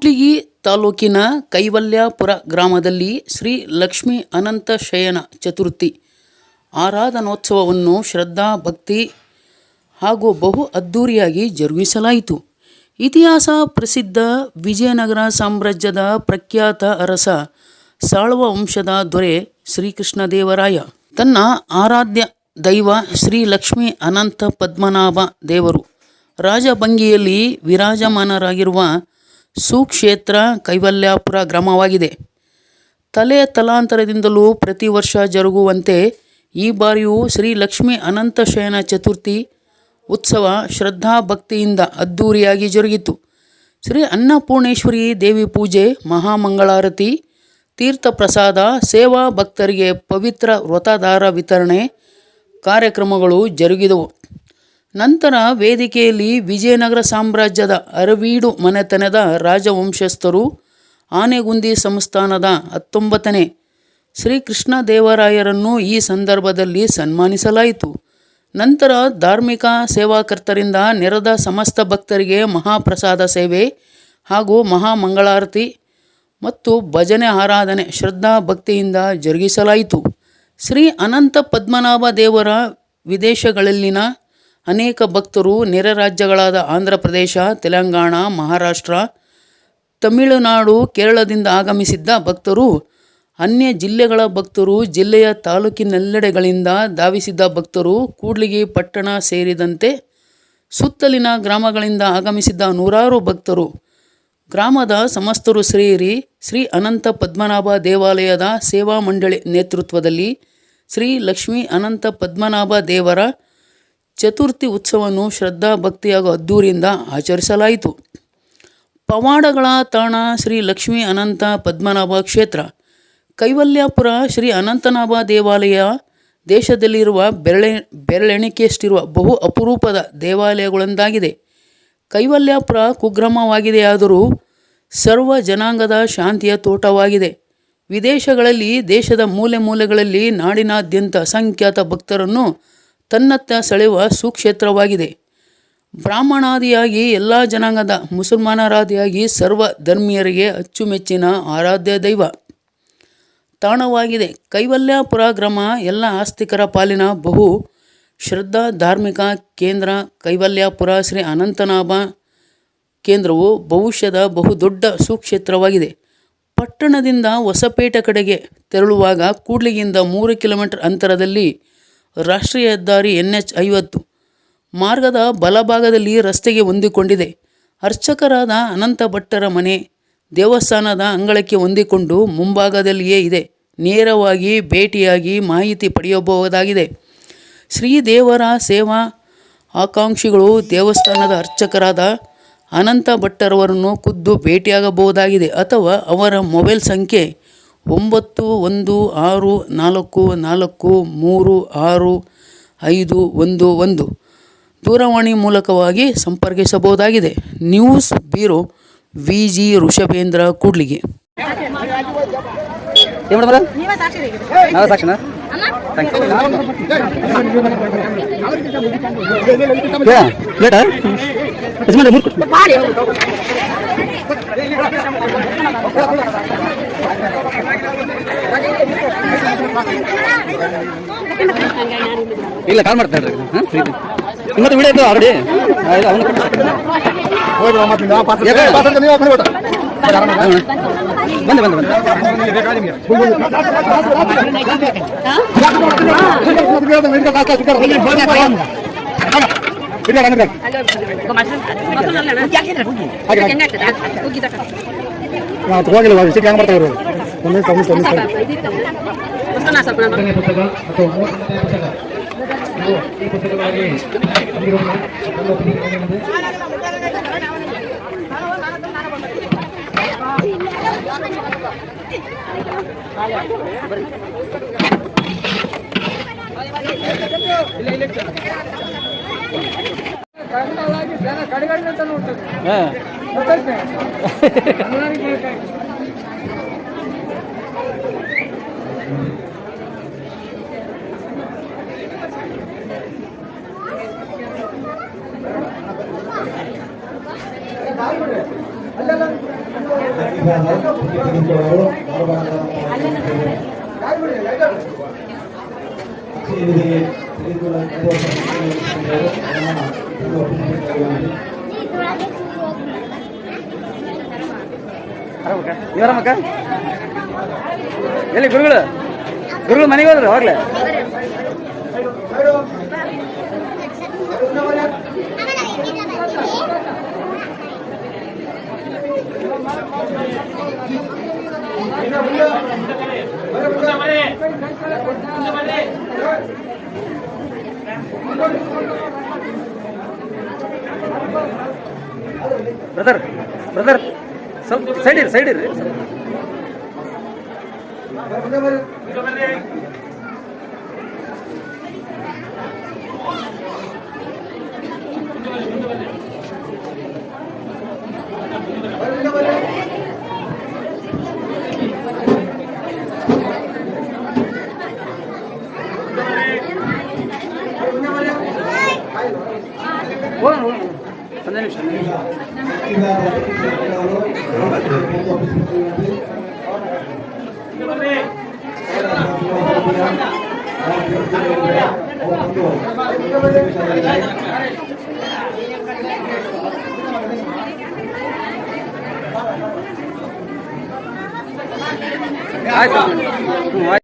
ಕೂಡ್ಲಿಗಿ ತಾಲೂಕಿನ ಕೈವಲ್ಯಾಪುರ ಗ್ರಾಮದಲ್ಲಿ ಶ್ರೀ ಲಕ್ಷ್ಮೀ ಅನಂತ ಶಯನ ಚತುರ್ಥಿ ಆರಾಧನೋತ್ಸವವನ್ನು ಶ್ರದ್ಧಾ, ಭಕ್ತಿ ಹಾಗೂ ಬಹು ಅದ್ಧೂರಿಯಾಗಿ ಜರುಗಿಸಲಾಯಿತು. ಇತಿಹಾಸ ಪ್ರಸಿದ್ಧ ವಿಜಯನಗರ ಸಾಮ್ರಾಜ್ಯದ ಪ್ರಖ್ಯಾತ ಅರಸ ಸಾಳ್ವ ವಂಶದ ದೊರೆ ಶ್ರೀಕೃಷ್ಣದೇವರಾಯ. ತನ್ನ ಆರಾಧ್ಯ ದೈವ ಶ್ರೀ ಲಕ್ಷ್ಮೀ ಅನಂತ ಪದ್ಮನಾಭ ದೇವರು ರಾಜಭಂಗಿಯಲ್ಲಿ ವಿರಾಜಮಾನರಾಗಿರುವ ಸುಕ್ಷೇತ್ರ ಕೈವಲ್ಯಾಪುರ ಗ್ರಾಮವಾಗಿದೆ. ತಲೆ ತಲಾಂತರದಿಂದಲೂ ಪ್ರತಿ ವರ್ಷ ಜರುಗುವಂತೆ ಈ ಬಾರಿಯೂ ಶ್ರೀ ಲಕ್ಷ್ಮೀ ಅನಂತ ಶಯನ ಚತುರ್ಥಿ ಉತ್ಸವ ಶ್ರದ್ಧಾ ಭಕ್ತಿಯಿಂದ ಅದ್ಧೂರಿಯಾಗಿ ಜರುಗಿತು. ಶ್ರೀ ಅನ್ನಪೂರ್ಣೇಶ್ವರಿ ದೇವಿ ಪೂಜೆ, ಮಹಾಮಂಗಳಾರತಿ, ತೀರ್ಥ ಪ್ರಸಾದ, ಸೇವಾ ಭಕ್ತರಿಗೆ ಪವಿತ್ರ ವ್ರತದಾರ ವಿತರಣೆ ಕಾರ್ಯಕ್ರಮಗಳು ಜರುಗಿದವು. ನಂತರ ವೇದಿಕೆಯಲ್ಲಿ ವಿಜಯನಗರ ಸಾಮ್ರಾಜ್ಯದ ಅರವೀಡು ಮನೆತನದ ರಾಜವಂಶಸ್ಥರು ಆನೆಗುಂದಿ ಸಂಸ್ಥಾನದ ಹತ್ತೊಂಬತ್ತನೇ ಶ್ರೀಕೃಷ್ಣ ದೇವರಾಯರನ್ನು ಈ ಸಂದರ್ಭದಲ್ಲಿ ಸನ್ಮಾನಿಸಲಾಯಿತು. ನಂತರ ಧಾರ್ಮಿಕ ಸೇವಾಕರ್ತರಿಂದ ನೆರೆದ ಸಮಸ್ತ ಭಕ್ತರಿಗೆ ಮಹಾಪ್ರಸಾದ ಸೇವೆ ಹಾಗೂ ಮಹಾಮಂಗಳಾರತಿ ಮತ್ತು ಭಜನೆ ಆರಾಧನೆ ಶ್ರದ್ಧಾ ಭಕ್ತಿಯಿಂದ ಜರುಗಿಸಲಾಯಿತು. ಶ್ರೀ ಅನಂತ ಪದ್ಮನಾಭ ದೇವರ ವಿದೇಶಗಳಲ್ಲಿನ ಅನೇಕ ಭಕ್ತರು ನೆರೆ ರಾಜ್ಯಗಳಾದ ಆಂಧ್ರ ಪ್ರದೇಶ, ತೆಲಂಗಾಣ, ಮಹಾರಾಷ್ಟ್ರ, ತಮಿಳುನಾಡು, ಕೇರಳದಿಂದ ಆಗಮಿಸಿದ್ದ ಭಕ್ತರು, ಅನ್ಯ ಜಿಲ್ಲೆಗಳ ಭಕ್ತರು, ಜಿಲ್ಲೆಯ ತಾಲೂಕಿನೆಲ್ಲೆಡೆಗಳಿಂದ ಧಾವಿಸಿದ್ದ ಭಕ್ತರು, ಕೂಡ್ಲಿಗಿ ಪಟ್ಟಣ ಸೇರಿದಂತೆ ಸುತ್ತಲಿನ ಗ್ರಾಮಗಳಿಂದ ಆಗಮಿಸಿದ್ದ ನೂರಾರು ಭಕ್ತರು. ಗ್ರಾಮದ ಸಮಸ್ತರು ಶ್ರೀರಿ ಶ್ರೀ ಅನಂತ ಪದ್ಮನಾಭ ದೇವಾಲಯದ ಸೇವಾ ಮಂಡಳಿ ನೇತೃತ್ವದಲ್ಲಿ ಶ್ರೀ ಲಕ್ಷ್ಮೀ ಅನಂತ ಪದ್ಮನಾಭ ದೇವರ ಚತುರ್ಥಿ ಉತ್ಸವವನ್ನು ಶ್ರದ್ಧಾ ಭಕ್ತಿ ಹಾಗೂ ಅದ್ಧೂರಿಯಿಂದ ಆಚರಿಸಲಾಯಿತು. ಪವಾಡಗಳ ತಾಣ ಶ್ರೀ ಲಕ್ಷ್ಮೀ ಅನಂತ ಪದ್ಮನಾಭ ಕ್ಷೇತ್ರ, ಕೈವಲ್ಯಾಪುರ ಶ್ರೀ ಅನಂತನಾಭ ದೇವಾಲಯ, ದೇಶದಲ್ಲಿರುವ ಬೆರಳೆ, ಬೆರಳೆಣಿಕೆಯಷ್ಟಿರುವ ಬಹು ಅಪರೂಪದ ದೇವಾಲಯಗಳೊಂದಾಗಿದೆ. ಕೈವಲ್ಯಾಪುರ ಕುಗ್ರಾಮವಾಗಿದೆಯಾದರೂ ಸರ್ವ ಜನಾಂಗದ ಶಾಂತಿಯ ತೋಟವಾಗಿದೆ. ವಿದೇಶಗಳಲ್ಲಿ ದೇಶದ ಮೂಲೆ ಮೂಲೆಗಳಲ್ಲಿ ನಾಡಿನಾದ್ಯಂತ ಅಸಂಖ್ಯಾತ ಭಕ್ತರನ್ನು ತನ್ನತ್ತ ಸೆಳೆಯುವ ಸುಕ್ಷೇತ್ರವಾಗಿದೆ. ಬ್ರಾಹ್ಮಣಾದಿಯಾಗಿ ಎಲ್ಲ ಜನಾಂಗದ ಮುಸಲ್ಮಾನರಾದಿಯಾಗಿ ಸರ್ವ ಧರ್ಮೀಯರಿಗೆ ಅಚ್ಚುಮೆಚ್ಚಿನ ಆರಾಧ್ಯ ದೈವ. ತಾಣವಾಗಿದೆ. ಕೈವಲ್ಯಪುರ ಗ್ರಾಮ ಎಲ್ಲ ಆಸ್ತಿಕರ ಪಾಲಿನ ಬಹು ಶ್ರದ್ಧಾ ಧಾರ್ಮಿಕ ಕೇಂದ್ರ ಕೈವಲ್ಯಾಪುರ ಶ್ರೀ ಅನಂತನಾಭ ಕೇಂದ್ರವು ಭವಿಷ್ಯದ ಬಹುದೊಡ್ಡ ಸುಕ್ಷೇತ್ರವಾಗಿದೆ. ಪಟ್ಟಣದಿಂದ ಹೊಸಪೇಟೆ ಕಡೆಗೆ ತೆರಳುವಾಗ ಕೂಡ್ಲಿಗಿಂದ ಮೂರು ಕಿಲೋಮೀಟರ್ ಅಂತರದಲ್ಲಿ ರಾಷ್ಟ್ರೀಯ ಹೆದ್ದಾರಿ ಎನ್ ಎಚ್ ಐವತ್ತು. ಮಾರ್ಗದ ಬಲಭಾಗದಲ್ಲಿ ರಸ್ತೆಗೆ ಹೊಂದಿಕೊಂಡಿದೆ. ಅರ್ಚಕರಾದ ಅನಂತ ಭಟ್ಟರ ಮನೆ ದೇವಸ್ಥಾನದ ಅಂಗಳಕ್ಕೆ ಹೊಂದಿಕೊಂಡು ಮುಂಭಾಗದಲ್ಲಿಯೇ ಇದೆ. ನೇರವಾಗಿ ಭೇಟಿಯಾಗಿ ಮಾಹಿತಿ ಪಡೆಯಬಹುದಾಗಿದೆ. ಶ್ರೀದೇವರ ಸೇವಾ ಆಕಾಂಕ್ಷಿಗಳು ದೇವಸ್ಥಾನದ ಅರ್ಚಕರಾದ ಅನಂತ ಭಟ್ಟರವರನ್ನು ಖುದ್ದು ಭೇಟಿಯಾಗಬಹುದಾಗಿದೆ ಅಥವಾ ಅವರ ಮೊಬೈಲ್ ಸಂಖ್ಯೆ ಒಂಬತ್ತು ಒಂದು ಆರು ನಾಲ್ಕು ನಾಲ್ಕು ಮೂರು ಆರು ಐದು ಒಂದು ಒಂದು. ದೂರವಾಣಿ ಮೂಲಕವಾಗಿ ಸಂಪರ್ಕಿಸಬಹುದಾಗಿದೆ. News bureau V G Rishabhendra Kudligi. ಇಲ್ಲ ಕಾಲ್ ಮಾಡ್ತಾ ಇರ್ರಿ ಹಾಂ ಫ್ರೀ ಮತ್ತೆ ವಿಡಿಯೋ ಇದ್ದು ಆಲ್ರೆಡಿ ಇಲ್ಲ ಅವನು ಬಂದೆ ಬಂದೆ ಬಂದೆ ಹೋಗಿಲ್ಲ ಸಿಟ್ಟು ಹೆಂಗೆ ಬರ್ತಾ ಇರೋದು ಒಂದೇ ಸಮ ಸಮ ಹತ್ತನೇ ಪುಸ್ತಕ ಅಥವಾ ಮೂವತ್ತನೇ ಪುಸ್ತಕ ಇದು ಈ ಪುಸ್ತಕವಾಗಿ ಬಂದಿರುವ ನಮ್ಮ ಪುಸ್ತಕಗಳಿದೆ. ಹಾಂ ಅಲ್ಲೆಲ್ಲ ಇವರಮ್ಮಕ್ಕ ಎಲ್ಲಿ ಗುರುಗಳು ಗುರುಗಳು ಮನೆಗೆ ಹೋದ್ರು ಅವಾಗ್ಲೇ brother brother side side ಇರಿ ಸೈಡ್ ಇರಿ ಹೋಗೋಣ ಹೋಗೋಣ ಒಂದೇ ನಿಮಿಷ ಒಂದೇ ನಿಮಿಷ ಆಯ್ತು ಹ್ಞೂ ಆಯ್ತು